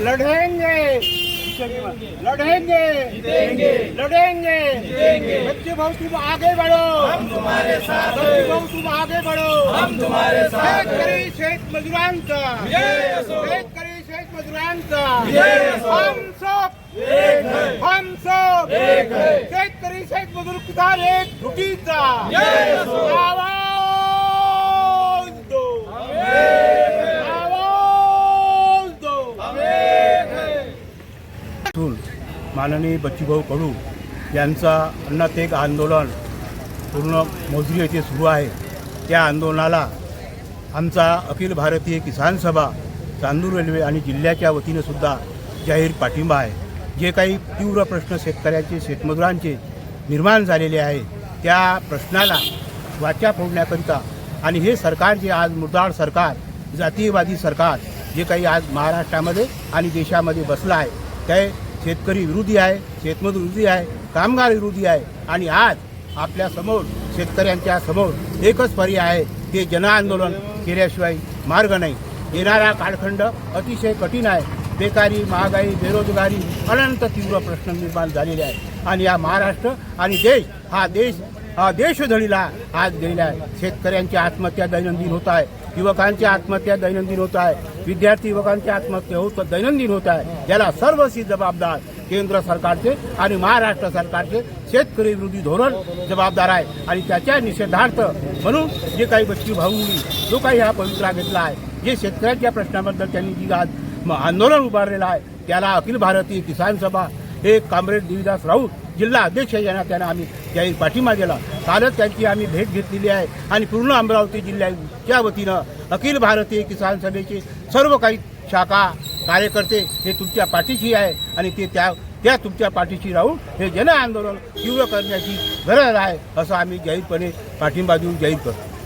लढेंगे. लढेंगे. लढेंगे. बच्चे भाऊ तुम आगे बढ़ो. हम तुम्हारे साथ बच्चे भाऊ तुम आगे बढ़ो. हम तुम्हारे साथ शेतकरी शेत मजुरांचा. शेतकरी शेत मजुरांचा. हम सब. हम सब. शेतकरी शेत मजूर किसान एक फुटीचा माननीय बच्चूभाऊ कडू यांचा अन्नतेग आंदोलन पूर्ण मोजरी येथे सुरू आहे. त्या आंदोलनाला आमचा अखिल भारतीय किसान सभा चांदूर रेल्वे आणि जिल्ह्याच्या वतीनं सुद्धा जाहीर पाठिंबा आहे. जे काही तीव्र प्रश्न शेतकऱ्यांचे शेतमजुरांचे निर्माण झालेले आहे त्या प्रश्नाला वाचा फोडण्याकरिता आणि हे सरकार जे आज मुदाळ सरकार जातीयवादी सरकार जे काही आज महाराष्ट्रामध्ये आणि देशामध्ये बसलं आहे ते शेतकरी विरोधी आहे शेतमजूर विरोधी आहे कामगार विरोधी आहे. आणि आज आपल्यासमोर शेतकऱ्यांच्या समोर एकच पर्याय आहे ते जनआंदोलन केल्याशिवाय मार्ग नाही. येणारा कालखंड अतिशय कठीण आहे. बेकारी महागाई बेरोजगारी अनंत तीव्र प्रश्न निर्माण झालेले आहे. आणि या महाराष्ट्र आणि देश हा देश हा देशधडीला आज दिलेला आहे. शेतकऱ्यांच्या आत्महत्या दैनंदिन होत आहे. युवकांच्या आत्महत्या दैनंदिन होत आहे. विद्यार्थी युवकांच्या आत्महत्या होत दैनंदिन होत आहे. याला सर्वशी जबाबदार केंद्र सरकारचे आणि महाराष्ट्र सरकारचे शेतकरी विरोधी धोरण जबाबदार आहे. आणि त्याच्या निषेधार्थ म्हणून जे काही बच्ची भाऊंनी जो काही हा पवित्रा घेतला आहे जे शेतकऱ्यांच्या प्रश्नाबद्दल त्यांनी जी आज म- आंदोलन उभारलेलं आहे त्याला अखिल भारतीय किसान सभा हे कामरेड देवीदास राऊत जिल्हा अध्यक्ष यांना त्यांना आम्ही जाहीर पाठिंबा दिला. कालच त्यांची आम्ही भेट घेतलेली आहे आणि पूर्ण अमरावती जिल्ह्याच्या वतीनं अखिल भारतीय किसान सभेचे सर्व काही शाखा कार्यकर्ते हे तुमच्या पाठीशी आहे आणि ते त्या त्या तुमच्या पाठीशी राहून हे जन आंदोलन तीव्र करण्याची गरज आहे असं आम्ही जाहीरपणे पाठिंबा देऊन जाहीर करतो.